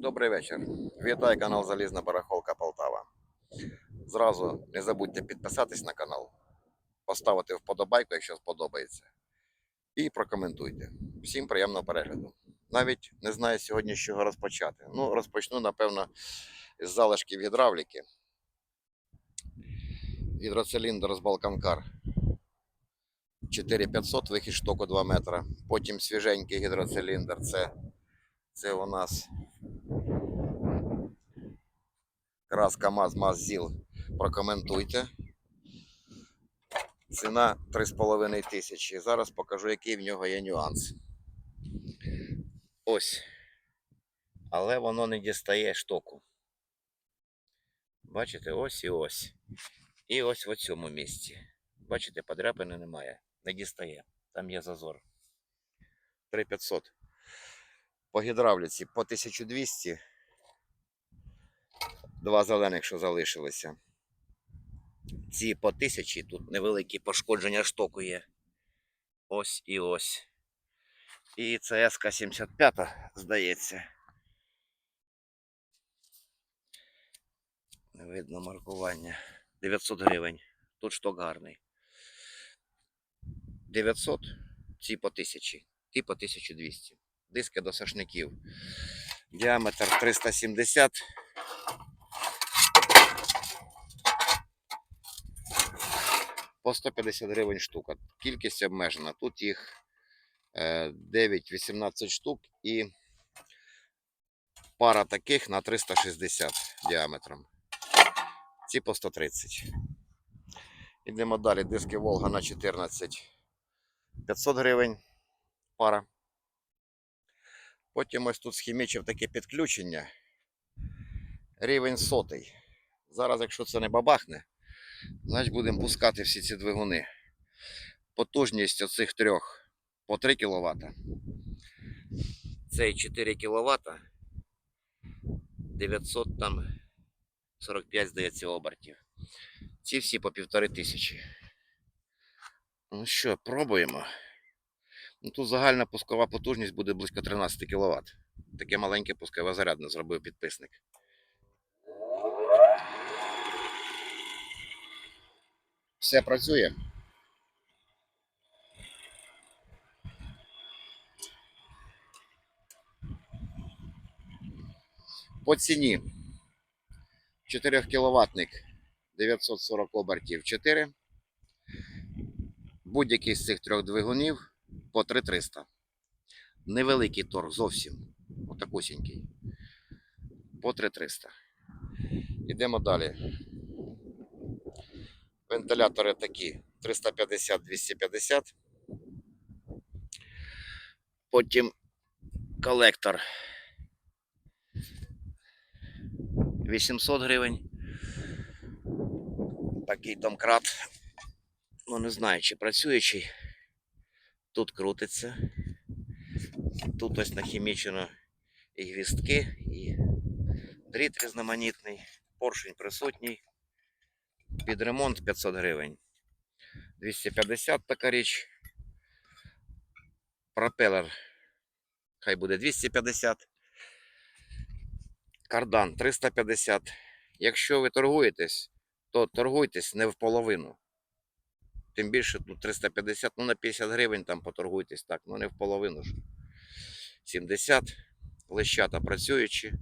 Добрий вечір. Вітаю канал Залізна Барахолка Полтава. Зразу не забудьте підписатись на канал, поставити вподобайку, якщо сподобається, і прокоментуйте. Всім приємного перегляду. Навіть не знаю сьогодні, з чого розпочати. Ну, розпочну, напевно, з залишків гідравліки. Гідроциліндр з Балканкар 4500, вихід штоку 2 метра. Потім свіженький гідроциліндр. Це, це у нас краска МАЗ МАЗ ЗІЛ. Прокоментуйте. Ціна 3,5 тисячі. Зараз покажу, який в нього є нюанс. Ось. Але воно не дістає штоку. Бачите, ось і ось. І ось в цьому місці. Бачите, подряпини немає. Не дістає. Там є зазор. 3500. По гідравліці по 1200. Два зелених, що залишилися. Ці по 1000, тут невеликі пошкодження штоку є. Ось і ось. І це СК-75, здається. Не видно маркування. 900 гривень. Тут шток гарний. 900, ці по 1000, ті по 1200. Диски до сошників. Діаметр 370. По 150 гривень штука. Кількість обмежена. Тут їх е, 9-18 штук і пара таких на 360 діаметром. Ці по 130. Йдемо далі. Диски Волга на 14 500 гривень пара. Потім ось тут схімічив таке підключення. Рівень сотий. Зараз, якщо це не бабахне, значить будемо пускати всі ці двигуни. Потужність оцих трьох по 3 кВт. Цей 4 кВт. 900 там 45, здається, обертів. Ці всі по півтори тисячі. Ну що, пробуємо. Ну, тут загальна пускова потужність буде близько 13 кВт. Таке маленьке пускове зарядне зробив підписник. Все працює. По ціні 4 кВтник 940 обертів 4. Будь-який з цих трьох двигунів по 3300. Невеликий торг зовсім. Отакусінький. По 3300. Йдемо далі. Вентилятори такі 350-250. Потім колектор 800 гривень. Такий домкрат. Ну, не знаю, чи працюючий. Тут крутиться. Тут ось нахімічено і гвістки, і дріт різноманітний, поршень присутній. Під ремонт 500 гривень. 250 така річ. Пропелер. Хай буде 250. Кардан 350. Якщо ви торгуєтесь, то торгуйтесь не в половину. Тим більше тут 350, ну на 50 гривень там поторгуйтесь так, ну не в половину ж. 70. Лещата працюючі.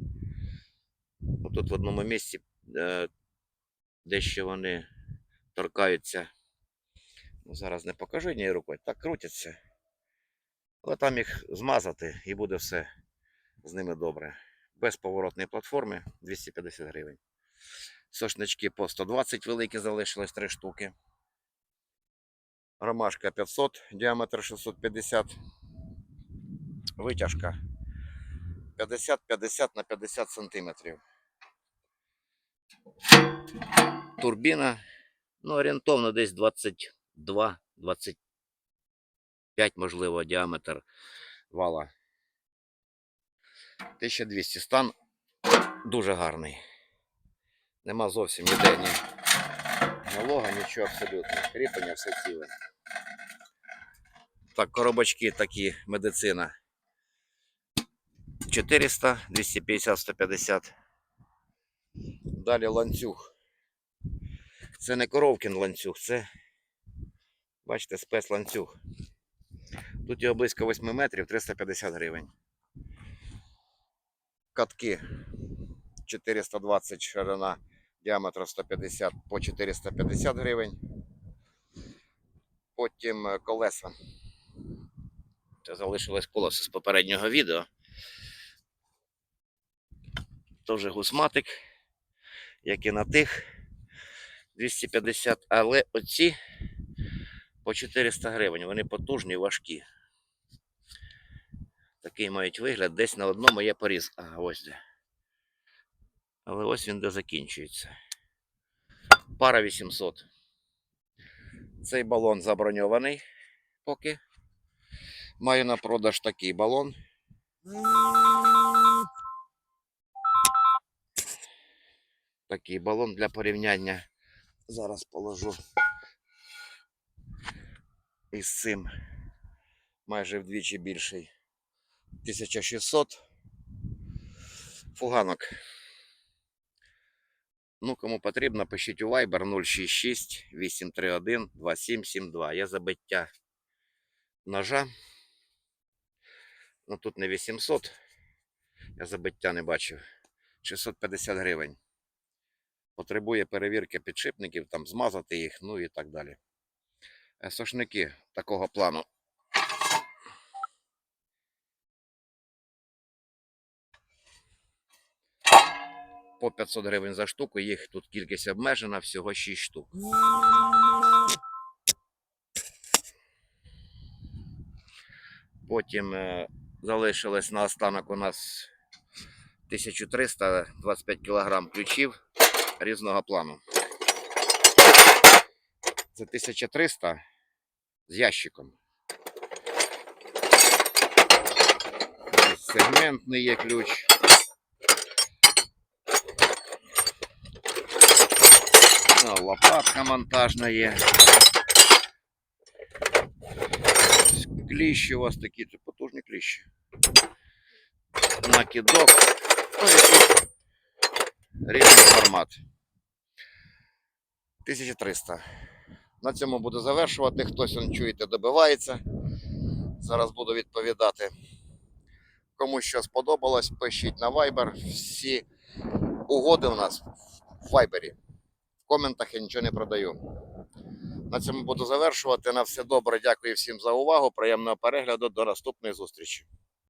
Тут в одному місці е, дещо вони торкаються. Ну, зараз не покажу однією рукою, так крутяться. Але там їх змазати і буде все з ними добре. Без поворотної платформи 250 гривень. Сошнички по 120 великі залишилось 3 штуки. Ромашка 500, діаметр 650. Витяжка 50-50 на 50 сантиметрів. Турбіна, ну, орієнтовно десь 22, 25, можливо, діаметр вала. 1200 стан дуже гарний. Нема зовсім ніде ні налога, нічого абсолютно. Кріплення все ціле. Так, коробочки такі, медицина. 400, 250, 150. Далі ланцюг. Це не коровкін ланцюг, це, бачите, спецланцюг. Тут його близько 8 метрів, 350 гривень. Катки 420 ширина, діаметр 150 по 450 гривень. Потім е, колеса. Це залишилось колесо з попереднього відео. Теж гусматик, як і на тих 250, але оці по 400 гривень. Вони потужні, важкі. Такий мають вигляд. Десь на одному є поріз. А, ось де. Але ось він де закінчується. Пара 800. Цей балон заброньований поки. Маю на продаж такий балон. Такий балон для порівняння. Зараз положу із цим майже вдвічі більший. 1600 фуганок. Ну, кому потрібно, пишіть у Viber 066 831 2772. Є забиття ножа. Ну тут не 800. Я забиття не бачив. 650 гривень. Потребує перевірки підшипників, там змазати їх, ну і так далі. Е, Сошники такого плану. По 500 гривень за штуку, їх тут кількість обмежена, всього 6 штук. Потім е, залишилось на останок у нас 1325 кг ключів різного плану. Це 1300 з ящиком. Сегментний є ключ. Ну, лопатка монтажна є. Кліщі у вас такі це потужні кліщі. Накидок. Ну, якийсь різний формат. 1300. На цьому буду завершувати. Хтось он чуєте, добивається. Зараз буду відповідати. Кому що сподобалось, пишіть на Viber. Всі угоди у нас в Viber. В коментах я нічого не продаю. На цьому буду завершувати. На все добре. Дякую всім за увагу. Приємного перегляду. До наступної зустрічі.